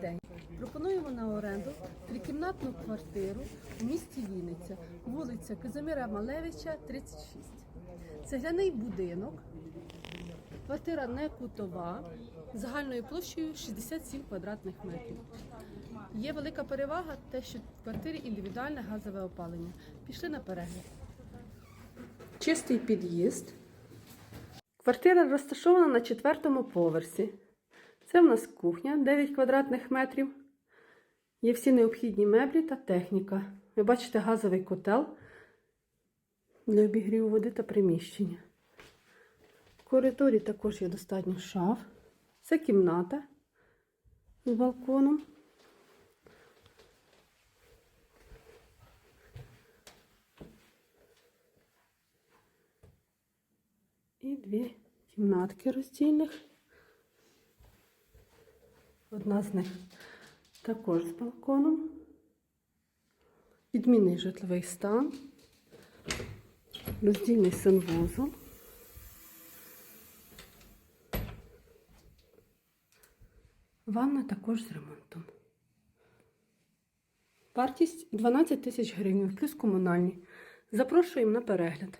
день. Пропонуємо на оренду трикімнатну квартиру у місті Вінниця, вулиця Казимира Малевича, 36. Цегляний будинок, квартира не кутова, загальною площею 67 квадратних метрів. Є велика перевага те, що в квартирі індивідуальне газове опалення. Пішли на перегляд. Чистий під'їзд. Квартира розташована на четвертому поверсі. Це в нас кухня 9 квадратних метрів. Є всі необхідні меблі та техніка. Ви бачите газовий котел для обігріву води та приміщення. В коридорі також є достатньо шаф. Це кімната з балконом. І дві кімнатки роздільних. Одна з них також з балконом. Відмінний житловий стан, роздільний санвузол. Ванна також з ремонтом. Вартість 12 тисяч гривень, плюс комунальні. Запрошуємо на перегляд.